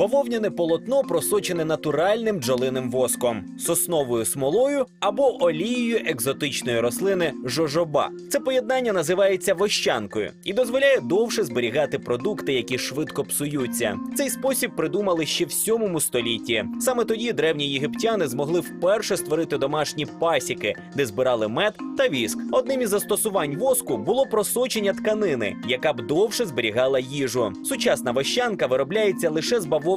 Бавовняне полотно просочене натуральним бджолиним воском, сосновою смолою або олією екзотичної рослини жожоба. Це поєднання називається вощанкою і дозволяє довше зберігати продукти, які швидко псуються. Цей спосіб придумали ще в 7 столітті. Саме тоді древні єгиптяни змогли вперше створити домашні пасіки, де збирали мед та віск. Одним із застосувань воску було просочення тканини, яка б довше зберігала їжу. Сучасна вощанка виробляється лише з бавовняного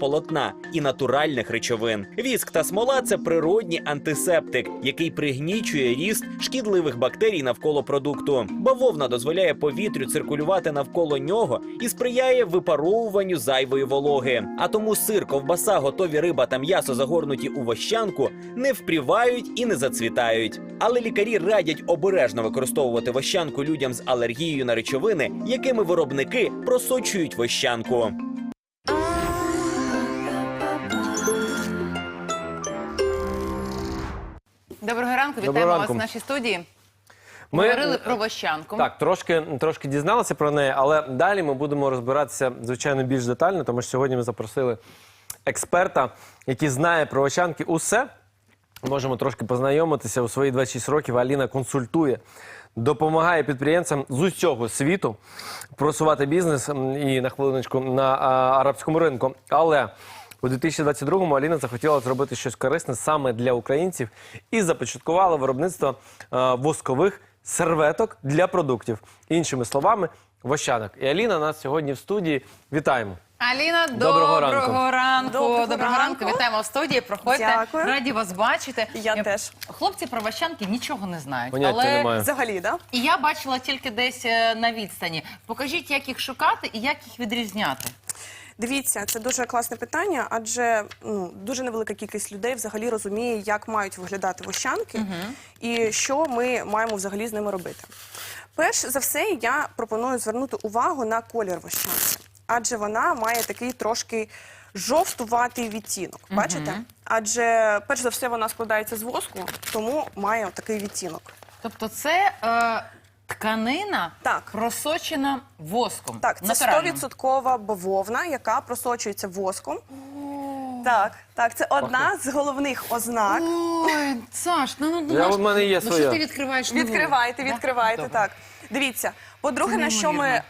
полотна і натуральних речовин. Віск та смола це природній антисептик, який пригнічує ріст шкідливих бактерій навколо продукту. Бавовна дозволяє повітрю циркулювати навколо нього і сприяє випаровуванню зайвої вологи. А тому сир, ковбаса, готові риба та м'ясо, загорнуті у вощанку, не впрівають і не зацвітають. Але лікарі радять обережно використовувати вощанку людям з алергією на речовини, якими виробники просочують вощанку. Доброго ранку, Доброго вітаємо ранку. вас в нашій студії. Ми Говорили про вощанку. Так, трошки, трошки дізналися про неї, але далі ми будемо розбиратися, звичайно, більш детально, тому що сьогодні ми запросили експерта, який знає про овочанки усе. Можемо трошки познайомитися у свої 26 років. Аліна консультує, допомагає підприємцям з усього світу просувати бізнес і на хвилиночку на а, арабському ринку. Але у 2022-му Аліна захотіла зробити щось корисне саме для українців і започаткувала виробництво а, воскових серветок для продуктів. Іншими словами, вощанок. І Аліна нас сьогодні в студії. Вітаємо. Аліна, Доброго доброго, ранку. ранку. Доброго Доброго ранку. ранку. Вітаємо в студії. Проходьте. Дякую. Раді вас бачити. Я Е, теж. Хлопці про вощанки нічого не знають. Поняття але немає. Взагалі, да? і я бачила тільки десь е, на відстані. Покажіть, як їх шукати і як їх відрізняти. Дивіться, це дуже класне питання, адже ну, дуже невелика кількість людей взагалі розуміє, як мають виглядати вощанки і що ми маємо взагалі з ними робити. Перш за все, я пропоную звернути увагу на колір вощанки, адже вона має такий трошки жовтуватий відтінок. Бачите? Адже перш за все вона складається з воску, тому має такий відтінок. Тобто, це е, тканина Так. просочена воском. Так, це натуральним. 100% бавовна, яка просочується воском. Так, так, це одна з головних ознак. Ой, Саш, ну, ну, ну, Я- наш- у мене є ну, своя. що ти відкриваєш нову? Відкривайте, Да? відкривайте, Добре. так. Дивіться. По-друге, Це на що ми е,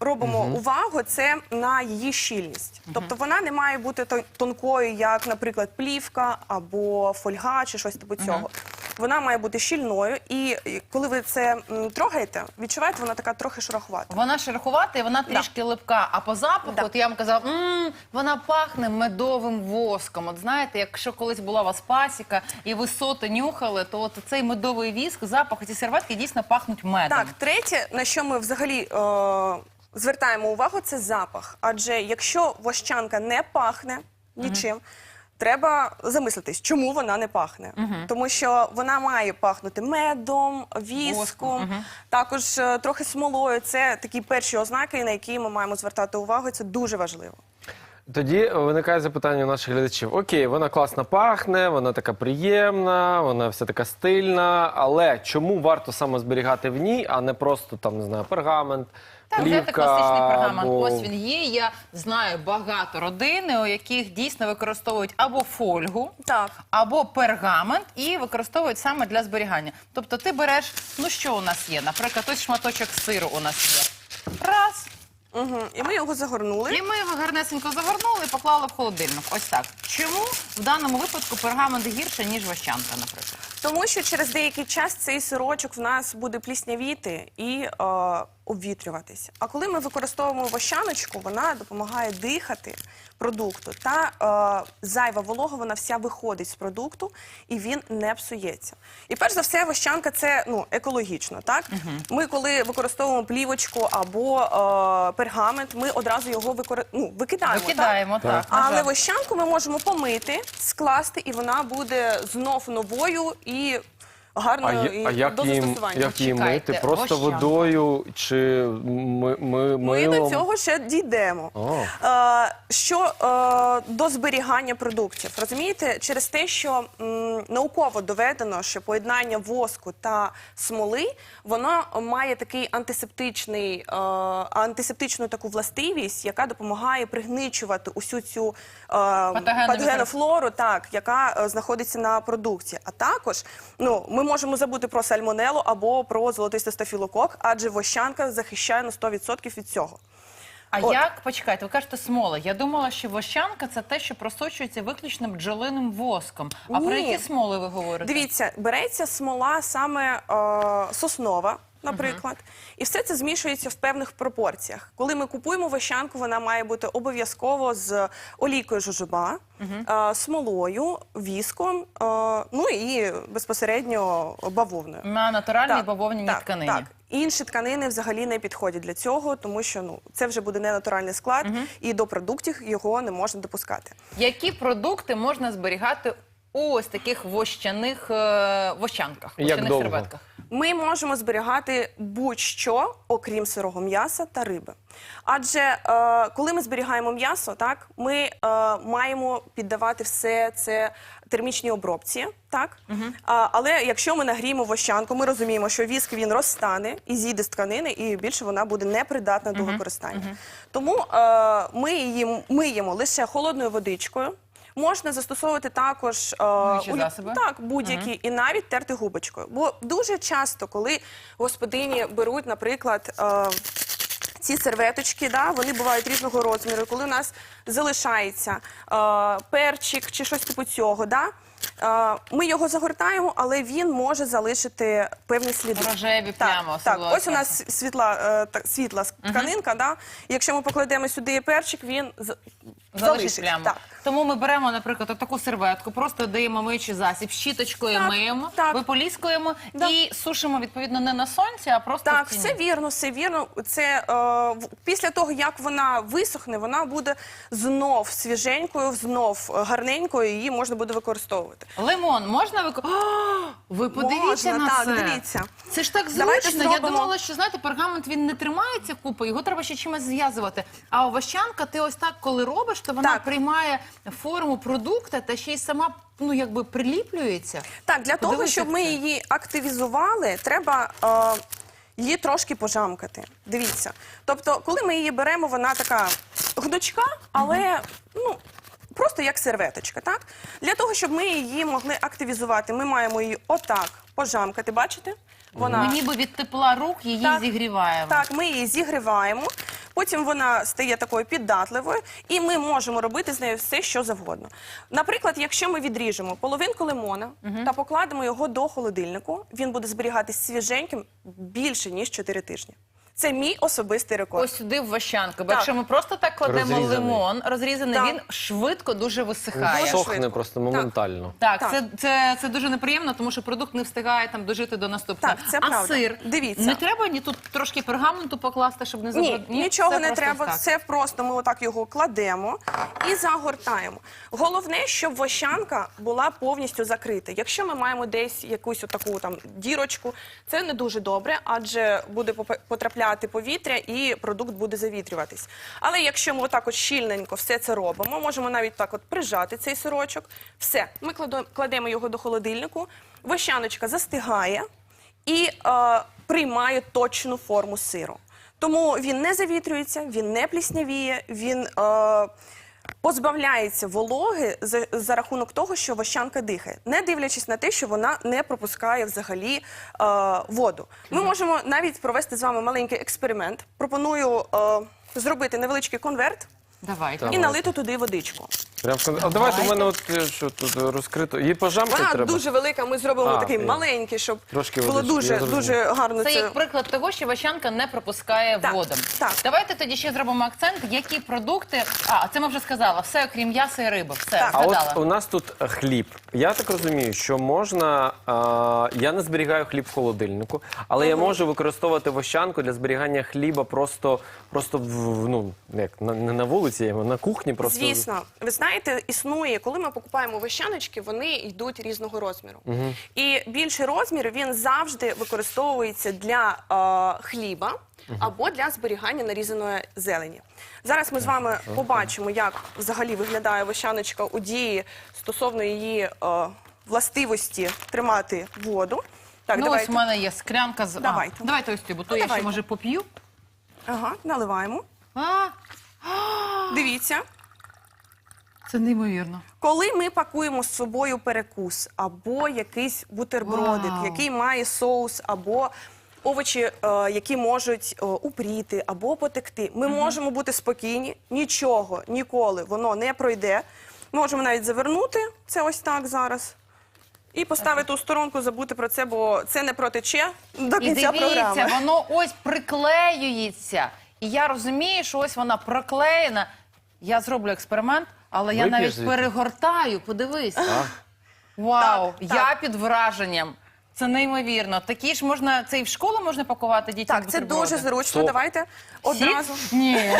робимо увагу, це на її щільність. Тобто вона не має бути тон- тонкою, як, наприклад, плівка або фольга чи щось типу цього. Вона має бути щільною, і коли ви це м, трогаєте, відчуваєте, вона така трохи шероховата. Вона шероховата і вона трішки липка. А по запаху, Да. от я вам казала, «М, вона пахне медовим воском. От знаєте, якщо колись була у вас пасіка і ви соти нюхали, то от цей медовий віск, запах, ці серветки дійсно пахнуть медом. Так, третє, на що ми взагалі е, звертаємо увагу, це запах. Адже якщо вощанка не пахне нічим, треба замислитись, чому вона не пахне. Тому що вона має пахнути медом, віском, Воском, також е, трохи смолою. Це такі перші ознаки, на які ми маємо звертати увагу. Це дуже важливо. Тоді виникає запитання у наших глядачів: Окей, вона класно пахне, вона така приємна, вона вся така стильна. Але чому варто саме зберігати в ній, а не просто там не знаю, пергамент, Так, плівка, взяти класичний пергамент. або- Ось він є. Я знаю багато родини, у яких дійсно використовують або фольгу, Так. або пергамент і використовують саме для зберігання. Тобто ти береш, ну що у нас є? Наприклад, ось шматочок сиру у нас є. Раз. Угу. І ми його загорнули. І ми його гарнесенько загорнули і поклали в холодильник. Ось так. Чому в даному випадку пергамент гірше, ніж вощанка, наприклад? Тому що через деякий час цей сирочок в нас буде пліснявіти і е, обвітрюватися. А коли ми використовуємо вощаночку, вона допомагає дихати продукту. Та е, зайва волога вона вся виходить з продукту і він не псується. І перш за все, вощанка це ну, екологічно. Так? Ми, коли використовуємо плівочку або е, пергамент, ми одразу його викори... ну, викидаємо. так? Викидаємо, так. на Але жаль. вощанку ми можемо помити, скласти, і вона буде знов новою і гарно А, і а як до їм, застосування. як їм Чекайте, мити? Просто вощанку. водою чи ми, ми, Ми милом? до цього ще дійдемо. О. Е, що е, до зберігання продуктів, розумієте, через те, що м, науково доведено, що поєднання воску та смоли, воно має такий антисептичний, е, антисептичну таку властивість, яка допомагає пригничувати усю цю е, патогенну флору, так, яка е, знаходиться на продукті. А також ну, ми можемо забути про сальмонелу або про золотистий стафілокок, адже вощанка захищає на 100% від цього. А От. як почекайте, ви кажете смола? Я думала, що вощанка це те, що просочується виключно бджолиним воском. А про які смоли ви говорите? Дивіться, береться смола саме е, соснова. Наприклад, і все це змішується в певних пропорціях. Коли ми купуємо вощанку, вона має бути обов'язково з олійкою жожоба, е, смолою, віском, е, ну і безпосередньо бавовною. на натуральній Так, бавовняній так, тканині. Так. Інші тканини взагалі не підходять для цього, тому що ну це вже буде ненатуральний склад, і до продуктів його не можна допускати. Які продукти можна зберігати у ось таких вощаних е, вощанках, Як вощаних довго? серветках? Ми можемо зберігати будь-що, окрім сирого м'яса та риби. Адже е, коли ми зберігаємо м'ясо, так ми е, маємо піддавати все це термічній обробці, так а, але якщо ми нагріємо вощанку, ми розуміємо, що віск він розтане і зійде з тканини, і більше вона буде непридатна до використання. Тому е, ми її миємо лише холодною водичкою. Можна застосовувати також е, Миючі улю- засоби? так, будь-які, і навіть терти губочкою. Бо дуже часто, коли господині беруть, наприклад, е, ці серветочки, да, вони бувають різного розміру. Коли у нас залишається е, перчик чи щось типу цього, да, ми його загортаємо, але він може залишити певні сліди. Рожеві Так, плями, Так, ось у нас світла, е, так, світла тканинка, да, якщо ми покладемо сюди перчик, він Залишить пляму. Так. Тому ми беремо, наприклад, таку серветку, просто даємо миючий засіб, щіточкою Так, миємо, так. виполіскуємо Да. і сушимо відповідно не на сонці, а просто Так, в тіні. все вірно, все вірно. Це е, після того, як вона висохне, вона буде знов свіженькою, знов гарненькою, її можна буде використовувати. Лимон можна використовувати? Ви подивіться Можна, на так, це. дивіться. Це ж так Давайте зручно. Я зробимо. думала, що знаєте, пергамент він не тримається купи, його треба ще чимось зв'язувати. А овощанка, ти ось так, коли робиш, то вона Так. приймає форму продукта та ще й сама ну якби приліплюється. Так, для того, Подивися, щоб ми це. її активізували, треба е, її трошки пожамкати. Дивіться. Тобто, коли ми її беремо, вона така гнучка, але ну. Просто як серветочка, так? Для того, щоб ми її могли активізувати, ми маємо її отак пожамкати, бачите? Вона Ми ніби від тепла рук її Так. зігріваємо. Так, ми її зігріваємо, потім вона стає такою піддатливою, і ми можемо робити з нею все, що завгодно. Наприклад, якщо ми відріжемо половинку лимона та покладемо його до холодильнику, він буде зберігатись свіженьким більше ніж 4 тижні. Це мій особистий рекорд. Ось сюди в вощанку. Бо Так. якщо ми просто так кладемо Розрізаний. лимон, розрізаний, Так. він швидко дуже висихає. Дуже Сохне швидко. просто моментально. Так, Так. Це, це, це дуже неприємно, тому що продукт не встигає там дожити до наступного. Так, це а правда. сир Дивіться. не треба ні тут трошки пергаменту покласти, щоб не Ні, забрати. нічого не треба. так. Це просто ми отак його кладемо і загортаємо. Головне, щоб вощанка була повністю закрита. Якщо ми маємо десь якусь отаку там дірочку, це не дуже добре, адже буде попа- потрапляти повітря і продукт буде завітрюватись. Але якщо ми отак от щільненько все це робимо, можемо навіть так от прижати цей сирочок. Все, ми кладемо його до холодильнику, вощаночка застигає і е, приймає точну форму сиру. Тому він не завітрюється, він не пліснявіє, він е, позбавляється вологи за, за рахунок того, що вощанка дихає, не дивлячись на те, що вона не пропускає взагалі е, воду. Ми можемо навіть провести з вами маленький експеримент. Пропоную е, зробити невеличкий конверт Давайте. І налити туди водичку. Прям в- а давайте у мене от е, що тут е, розкрито. Її пожамкати Вона треба. дуже велика. Ми зробимо А, такий і- маленький, щоб Трошки було водички, дуже я зрозумів. дуже гарно. Це як приклад того, що вощанка не пропускає Так, воду. так. Давайте тоді ще зробимо акцент, які продукти. А, це ми вже сказали, все окрім м'яса і риби. Все, Так. А згадала. от у нас тут е, хліб. Я так розумію, що можна. А, я не зберігаю хліб в холодильнику, але я можу використовувати вощанку для зберігання хліба просто, просто в ну як на, не на вулиці, а на кухні. Просто Звісно, ви знаєте. існує, коли ми покупаємо вощаночки, вони йдуть різного розміру. І більший розмір він завжди використовується для е, хліба або для зберігання нарізаної зелені. Зараз ми з вами побачимо, як взагалі виглядає вощаночка у дії стосовно її е, властивості тримати воду. Так, ну, давайте. ось у мене є склянка з. Давайте. А, давайте ось цю, бо то Ну, я ще може поп'ю. Ага, наливаємо. А, Дивіться. Це неймовірно. Коли ми пакуємо з собою перекус або якийсь бутербродик, Вау. який має соус, або овочі, е, які можуть е, упріти або потекти, ми можемо бути спокійні, нічого ніколи воно не пройде. Можемо навіть завернути це ось так зараз. І поставити у сторонку, забути про це, бо це не протече до І кінця дивіться, програми. воно ось приклеюється. І я розумію, що ось вона проклеєна. Я зроблю експеримент, але я Вип'єш навіть звідти? перегортаю. Подивись. Вау, Так, я так. під враженням. Це неймовірно. Такі ж можна, це і в школу можна пакувати дітям. Так, це бутерброди? дуже зручно. Стоп. Давайте одразу. Ні.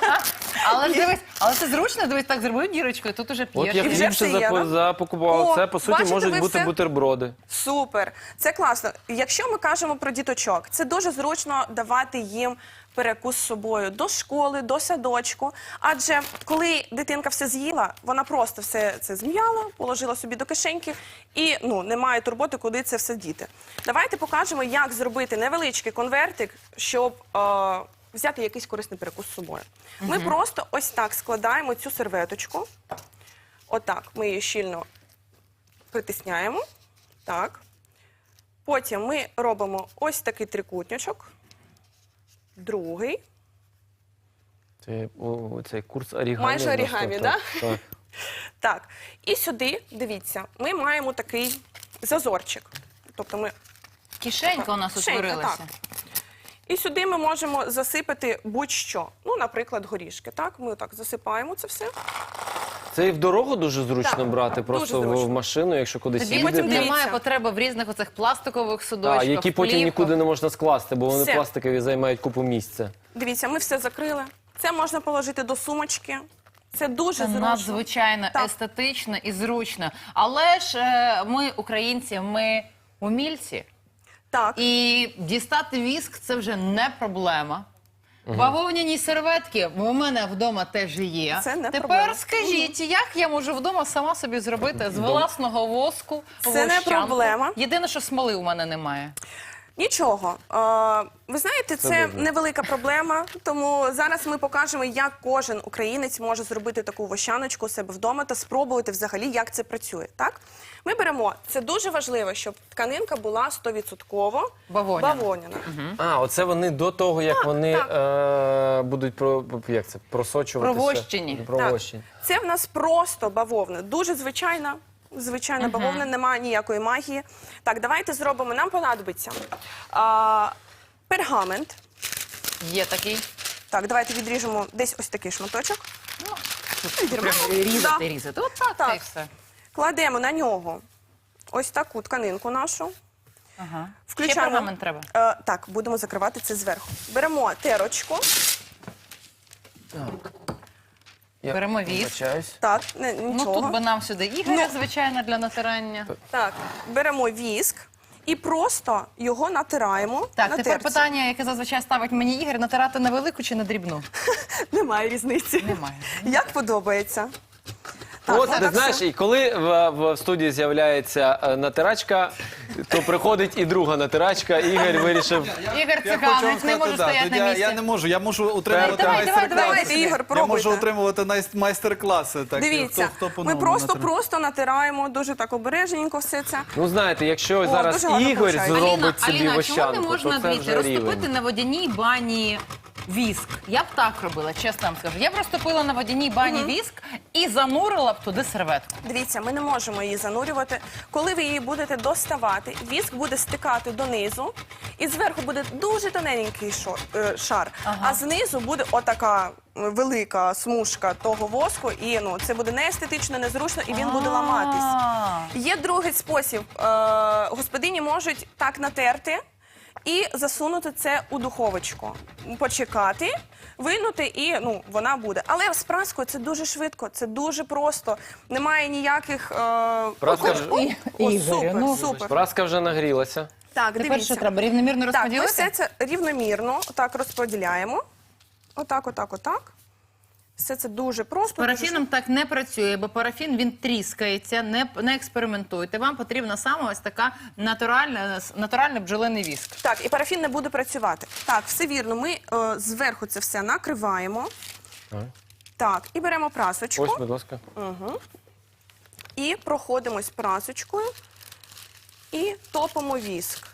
але ж дивись, але це зручно, дивись, так зробив дірочкою, тут уже От я І вже хліб все запо- запакував. О, Це, по суті, бачите, можуть бути все- бутерброди. Супер, це класно. Якщо ми кажемо про діточок, це дуже зручно давати їм перекус з собою до школи, до садочку. Адже коли дитинка все з'їла, вона просто все це зм'яла, положила собі до кишеньки і ну немає турботи, куди це все діти. Давайте покажемо, як зробити невеличкий конвертик, щоб е, взяти якийсь корисний перекус з собою. Ми просто ось так складаємо цю серветочку. Отак, ми її щільно притисняємо. Так. Потім ми робимо ось такий трикутничок. Другий. Це о, цей курс орігамі. Майже у нас орігамі, так? да? так. Так. І сюди, дивіться, ми маємо такий зазорчик. Тобто ми Кишенька у нас Кишенька, утворилася. так. І сюди ми можемо засипати будь-що. Ну, наприклад, горішки. Так, ми так засипаємо це все. Це і в дорогу дуже зручно Так, брати, просто в- зручно. в машину, якщо кудись Тобі їдете. потім немає дивіться. потреби в різних оцих пластикових А, які потім плівках. нікуди не можна скласти, бо вони Все. пластикові займають купу місця. Дивіться, ми все закрили. Це можна положити до сумочки. Це дуже Це зручно. надзвичайно Так. естетично і зручно. Але ж е, ми, українці, ми умільці. Так. І дістати віск це вже не проблема. Бавовняні серветки у мене вдома теж є. Це не Тепер проблема. скажіть, як я можу вдома сама собі зробити з власного воску? Це не вощанку? проблема. Єдине, що смоли у мене немає. Нічого. Е, ви знаєте, це невелика проблема. Тому зараз ми покажемо, як кожен українець може зробити таку вощаночку у себе вдома та спробувати взагалі, як це працює. Так? Ми беремо. Це дуже важливо, щоб тканинка була 100% Бавовняна. бавовняна. А, оце вони до того, як вони так. е, будуть про як це просочуватися. Провощені. Провощені. Це в нас просто бавовна. Дуже звичайна. Звичайна бавовна, немає ніякої магії. Так, давайте зробимо. Нам понадобиться а, пергамент. Є такий. Так, давайте відріжемо десь ось такий шматочок. Відріжемо. Різати, Да. різати. От так, Так. це і все. Кладемо на нього ось таку тканинку нашу. Ага. Ще Включаємо. пергамент треба. Е, так, будемо закривати це зверху. Беремо терочку. Я вибачаюсь. Так, не, Ну нічого. тут би нам сюди Ігоря, Ну. звичайно, для натирання. Так, беремо віск і просто його натираємо. Так, на тепер терці. питання, яке зазвичай ставить мені Ігор, натирати на велику чи на дрібну? Немає різниці. Немає. Як подобається. Так, От ну, ти так знаєш, все. і коли в, в студії з'являється е, натирачка, то приходить і друга натирачка. Ігор вирішив. Ігор Я хочу Циганович не сказати, може да, стояти тут на місці. я не можу, я можу утримувати Давай, давай, майстер-класи. Давайте, Ігор, Я пробуйте. можу утримувати найс- майстер-класи. Так, Дивіться, хто, хто ми просто-просто натираємо дуже так обережненько все це. Ну знаєте, якщо О, зараз дуже гарно Ігор получається. зробить собі Аліна, чому вощанку, не можна то це дивіться, вже розтопити рівень. на водяній бані віск? Я б так робила, чесно вам скажу. Я б розтопила на водяній бані віск і занурила б туди серветку. Дивіться, ми не можемо її занурювати. Коли ви її будете доставати, віск буде стикати донизу, і зверху буде дуже тоненький шо- е, шар, а знизу буде отака е, велика смужка того воску, і ну це буде неестетично, незручно, і він буде ламатись. А. Є другий спосіб. Е, господині можуть так натерти і засунути це у духовочку. Почекати. винути і ну вона буде. Але з праскою це дуже швидко, це дуже просто. Немає ніяких. Е... Праска о, ж- о, І- о, Ігорю, супер, ну. супер. Праска вже нагрілася. Так, Тепер дивіться. що треба? Рівномірно Так, ми розподілити? все це рівномірно так розподіляємо. Отак, отак, отак. Все це дуже просто. дуже Парафіном так не працює, бо парафін він тріскається, не, не експериментуйте. Вам потрібна саме ось така натуральна, натуральний бджолиний віск. Так, і парафін не буде працювати. Так, все вірно. Ми е, зверху це все накриваємо. Так. Так, і беремо прасочку Ось, будь ласка. і проходимось прасочкою і топимо віск.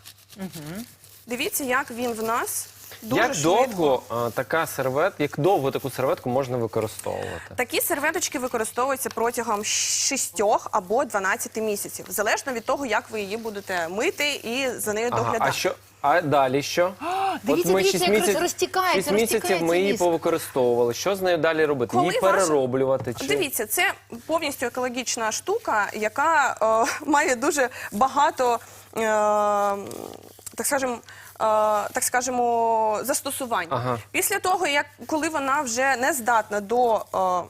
Дивіться, як він в нас дуже як швидко. довго а, така сервет, як довго таку серветку можна використовувати? Такі серветочки використовуються протягом 6 або 12 місяців, залежно від того, як ви її будете мити і за нею Ага, доглядати. а що? А далі що? дивіться, дивіться, шість як роз- розтікається, шість місяців розтікається ми її віск. повикористовували. Що з нею далі робити? Коли її ваша- перероблювати? Чи... Дивіться, це повністю екологічна штука, яка е, має дуже багато, е, так скажемо, е, так скажемо, застосування. Ага. Після того, як коли вона вже не здатна до е, так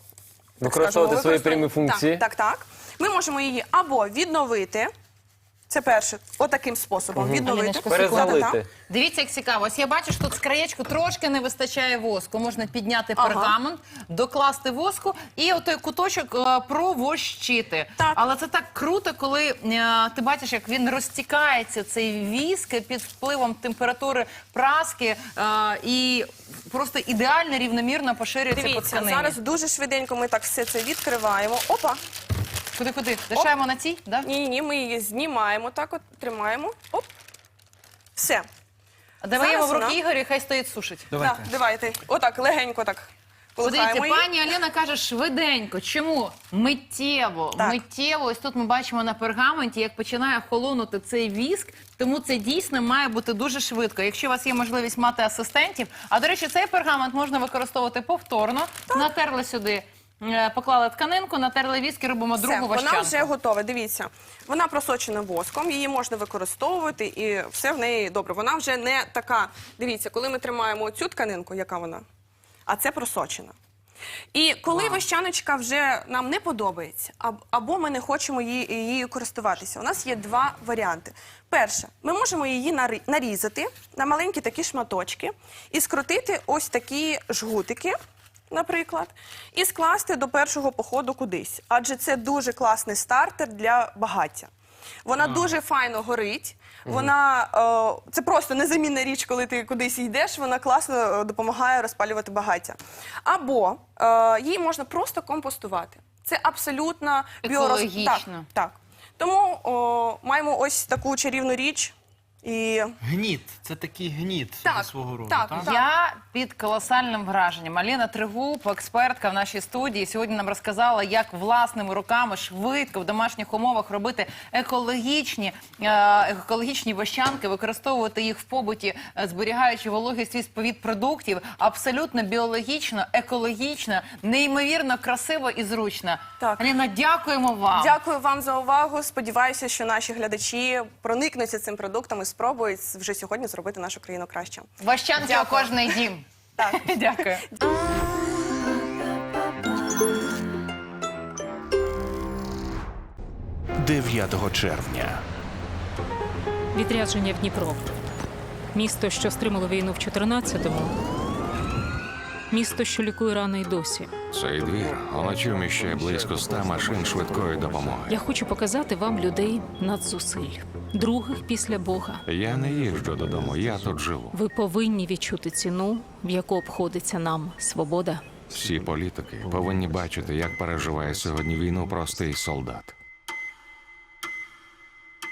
Використовувати скажемо, свої прямі функції? Так, так, так. Ми можемо її або відновити. Це перше, отаким способом відновити. Перезалити. Дивіться, як цікаво. Ось я бачу, що тут з краєчку трошки не вистачає воску. Можна підняти Ага. пергамент, докласти воску і отой куточок е, провощити. Так. Але це так круто, коли е, ти бачиш, як він розтікається, цей віск під впливом температури праски е, і просто ідеально рівномірно поширюється по Дивіться, тканині. зараз дуже швиденько ми так все це відкриваємо. Опа! Куди куди? Лишаємо на цій? Да? Ні, ні, ні, ми її знімаємо, так от тримаємо. Оп. Все. Давай його в руки вона- Ігорю, хай стоїть сушить. Давайте. Так, давайте. Отак, легенько так. Подивіться, колихаємо її. пані Аліна каже швиденько. Чому? Миттєво. Так. Миттєво. Ось тут ми бачимо на пергаменті, як починає холонути цей віск. Тому це дійсно має бути дуже швидко. Якщо у вас є можливість мати асистентів. А до речі, цей пергамент можна використовувати повторно. Натерли сюди, е, поклали тканинку, натерли віск і робимо Все, другу вона ващанку. вже готова. Дивіться, вона просочена воском, її можна використовувати і все в неї добре. Вона вже не така. Дивіться, коли ми тримаємо цю тканинку, яка вона, а це просочена. І коли вощаночка вже нам не подобається, аб- або ми не хочемо її, її користуватися, у нас є два варіанти. Перше, ми можемо її нари- нарізати на маленькі такі шматочки і скрутити ось такі жгутики, наприклад, і скласти до першого походу кудись. Адже це дуже класний стартер для багаття. Вона дуже файно горить. Вона е, це просто незамінна річ, коли ти кудись йдеш. Вона класно е, допомагає розпалювати багаття. Або е, її можна просто компостувати. Це абсолютно біороз- Так, так. Тому о, маємо ось таку чарівну річ. І Гніт, це такий гніт Так, свого роду. так, так? Я під колосальним враженням. Аліна Тригуб, експертка в нашій студії, сьогодні нам розказала, як власними руками швидко в домашніх умовах робити екологічні, е, екологічні вощанки, використовувати їх в побуті, е, зберігаючи вологість від від продуктів. Абсолютно біологічно, екологічно, неймовірно красиво і зручно. Так. Аліна, дякуємо вам. дякую вам за увагу. Сподіваюся, що наші глядачі проникнуться цим продуктом і спробують вже сьогодні зробити нашу країну краще. Ващанки у кожний дім. Так. Дякую. Дев'ятого червня. Відрядження в Дніпро. Місто, що стримало війну в 14-му. Місто, що лікує рани й досі. Цей двір уночі вміщає близько ста машин швидкої допомоги. Я хочу показати вам людей надзусиль, других після Бога. Я не їжджу додому, я тут живу. Ви повинні відчути ціну, в яку обходиться нам свобода. Всі політики повинні бачити, як переживає сьогодні війну простий солдат.